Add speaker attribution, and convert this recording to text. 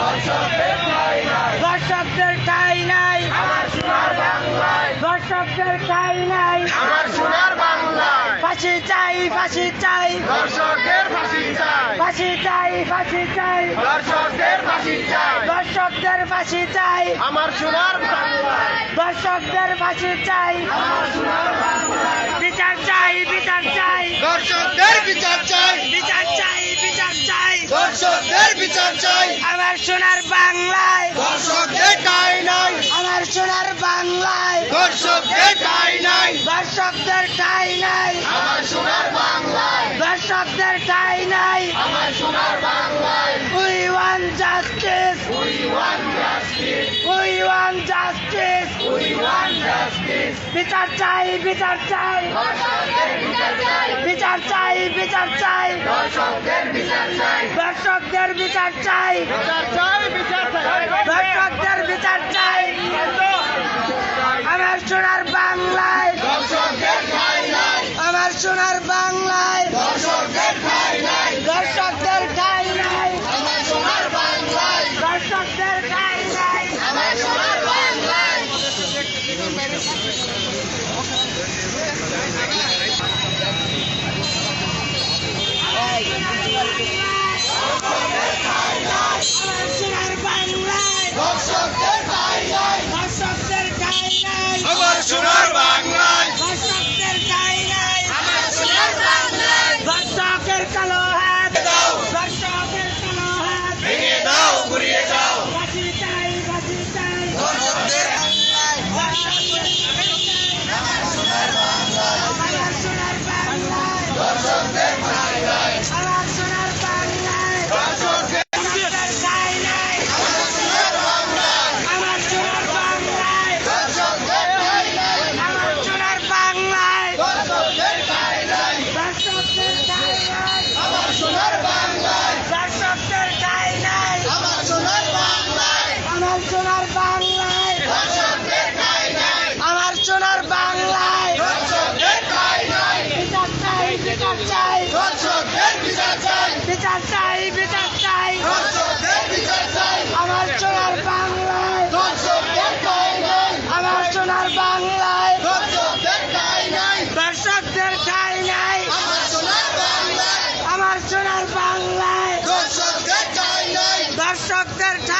Speaker 1: দর্শকদের ঠাই নাই। দর্শকদের ঠাই নাই।
Speaker 2: আমার সোনার বাংলায়
Speaker 1: ফাঁসি চাই ফাঁসি চাই।
Speaker 2: দর্শকদের ফাঁসি চাই
Speaker 1: ফাঁসি চাই। ফাঁসি চাই
Speaker 2: দর্শকদের ফাঁসি চাই।
Speaker 1: দর্শকদের ফাঁসি চাই
Speaker 2: আমার সোনার বাংলায়
Speaker 1: দর্শকদের ফাঁসি চাই। বিচার চাই বিচার চাই।
Speaker 2: দর্শকদের বিচার চাই
Speaker 1: বিচার চাই
Speaker 2: দর্শকদের বিচার চাই।
Speaker 1: আমার সোনার বাংলায়।
Speaker 2: দর্শকদের ঠাই নাই।
Speaker 1: আমার সোনার বাংলায়।
Speaker 2: দর্শকদের ঠাই নাই।
Speaker 1: দর্শকদের ঠাই নাই।
Speaker 2: আমার সোনার বাংলায়।
Speaker 1: দর্শকদের ঠাই নাই।
Speaker 2: আমার সোনার বাংলায়।
Speaker 1: We want justice
Speaker 2: we want justice
Speaker 1: we want justice
Speaker 2: We want justice.
Speaker 1: বিচার চাই বিচার চাই
Speaker 2: বিচার চাই
Speaker 1: বিচার চাই
Speaker 2: দর্শকদের বিচার চাই
Speaker 1: দর্শকদের বিচার চাই
Speaker 2: বিচার চাই
Speaker 1: দর্শকদের বিচার চাই আমার সোনার বাংলায় আমার সোনার বাংলায়
Speaker 2: দর্শকদের ঠাই নাই
Speaker 1: দর্শকদের ঠাই নাই
Speaker 2: আমার সোনার বাংলায়
Speaker 1: দর্শকদের ঠাই নাই
Speaker 2: আমার সোনার বাংলায়
Speaker 1: আমার সোনার বাংলায় চাই। বিচার চাই। বিচার চাই
Speaker 2: চাই।
Speaker 1: চাই। আমার সোনার বাংলায়।
Speaker 2: নাই।
Speaker 1: আমার সোনার বাংলায়।
Speaker 2: দর্শকদের ঠাই নাই। আমার সোনার বাংলায়।
Speaker 1: আমার সোনার বাংলায়।
Speaker 2: দর্শকদের ঠাই